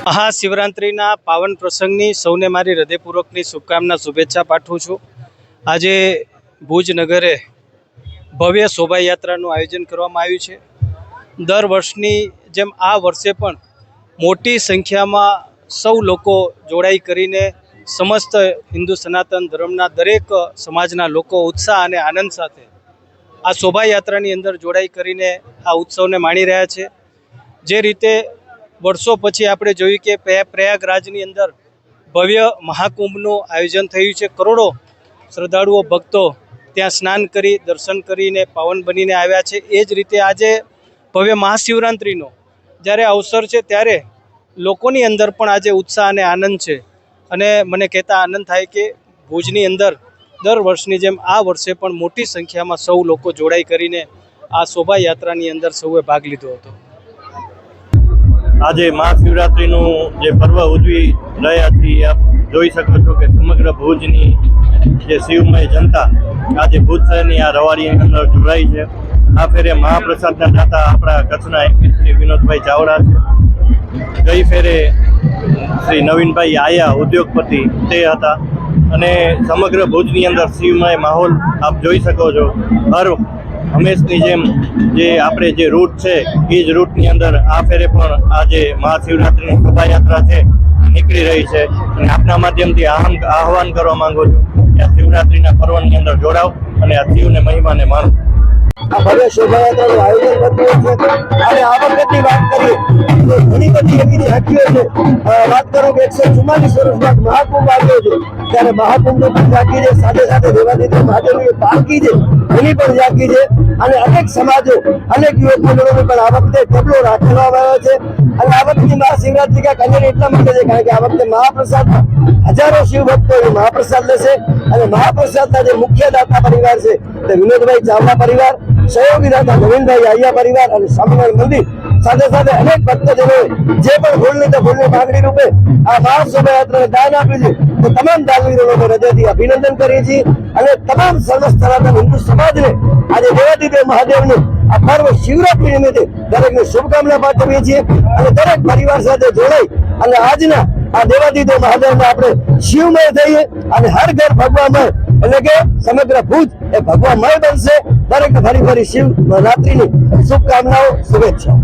મહાશિવરાત્રિના પાવન પ્રસંગની સૌને મારી હૃદયપૂર્વકની શુભકામના, શુભેચ્છા પાઠવું છું. આજે ભુજ નગરે ભવ્ય શોભાયાત્રાનું આયોજન કરવામાં આવ્યું છે. દર વર્ષની જેમ આ વર્ષે પણ મોટી સંખ્યામાં સૌ લોકો જોડાઈ કરીને સમસ્ત હિન્દુ સનાતન ધર્મના દરેક સમાજના લોકો ઉત્સાહ અને આનંદ સાથે આ શોભાયાત્રાની અંદર જોડાઈ કરીને આ ઉત્સવને માણી રહ્યા છે. જે રીતે વર્ષો પછી આપણે જોયું કે પ્રયાગરાજની અંદર ભવ્ય મહાકુંભનું આયોજન થયું છે. કરોડો શ્રદ્ધાળુઓ, ભક્તો ત્યાં સ્નાન કરી, દર્શન કરીને, પાવન બનીને આવ્યા છે. એ જ રીતે આજે ભવ્ય મહાશિવરાત્રિનો જ્યારે અવસર છે ત્યારે લોકોની અંદર પણ આજે ઉત્સાહ અને આનંદ છે. અને મને કહેતા આનંદ થાય કે ભુજની અંદર દર વર્ષની જેમ આ વર્ષે પણ મોટી સંખ્યામાં સૌ લોકો જોડાઈ કરીને આ શોભાયાત્રાની અંદર સૌએ ભાગ લીધો હતો. આજે મહાશિવરાત્રિનું જે પર્વ ઉજવી રહ્યા છીએ, આપ જોઈ શકો છો કે સમગ્ર ભુજની જે શિવમય જનતા આજે ભુજ શહેરની આ રવાડીની અંદર જોડાઈ છે. આ ફેરે મહાપ્રસાદના દાતા આપણા કચ્છના એમપી શ્રી વિનોદભાઈ ચાવડા છે. ગઈ ફેરે શ્રી નવીનભાઈ આયા ઉદ્યોગપતિ તે હતા. અને સમગ્ર ભુજની અંદર શિવમય માહોલ આપ જોઈ શકો છો. હર હંમેશની જેમ જે આપણે જે રૂટ છે, એ જ રૂટની અંદર આ ફેરે પણ આજે મહાશિવરાત્રિની શોભાયાત્રા છે, નીકળી રહી છે. અને આપના માધ્યમથી આહવાન કરવા માંગુ છું કે આ શિવરાત્રિના પર્વની અંદર જોડાવ અને આ શિવને મહિમાને માણો. ભવ્ય શોભાયાત્રાનું આયોજન કરતું છે. અને આ વખતની વાત કરીએ તો ઘણી બધી એવી ઝાંખીઓ છે. વાત કરું કે એકસો ચુમ્માલીસ વર્ષ બાદ મહાકુંભ આવ્યો છે. ત્યારે મહાકુંભની પણ ઝાંખી છે. સાથે સાથે દેવાદિત્ય મહાદેવની પાકી છે. એની પણ ઝાંખી છે. અને અનેક સમાજો, અનેક યુવક મંડળોને પણ આ વખતે ટેબલો રાખેલો આવ્યો છે. અને આ વખતે મહાશિવરાત્રિ કા અન્ય એટલા માટે છે કારણ કે આ વખતે મહાપ્રસાદમાં હજારો શિવ ભક્તો મહાપ્રસાદ લેશે. અને મહાપ્રસાદના જે મુખ્ય દાતા પરિવાર છે તે વિનોદભાઈ ચાવડા પરિવાર સહયોગી દાતા નવીનભાઈ આયા પરિવાર અને સ્વામિનારાયણ મંદિર સાથે સાથે અનેક ભક્તજનોએ જે પણ ભૂલની તો ભૂલની માગણી રૂપે આ મહાશોભાયાત્રાને દાન આપ્યું છે, તો તમામ દાનવીરોને હૃદયથી અભિનંદન કરીએ છીએ અને તમામ સર્વ સનાતન હિન્દુ સમાજને આજે દેવાદિદેવ મહાદેવને આ પર્વ શિવરાત્રી નિમિત્તે દરેકને શુભકામના પાઠવીએ છીએ અને દરેક પરિવાર સાથે જોડાઈ અને આજના આ દેવાદિદેવ મહાદેવને આપણે શિવમય થઈએ અને હર ઘર ભગવામય એટલે કે સમગ્ર ભુજ એ ભગવામય બનશે. દરેક ફરી શિવ રાત્રિની શુભકામનાઓ શુભેચ્છાઓ.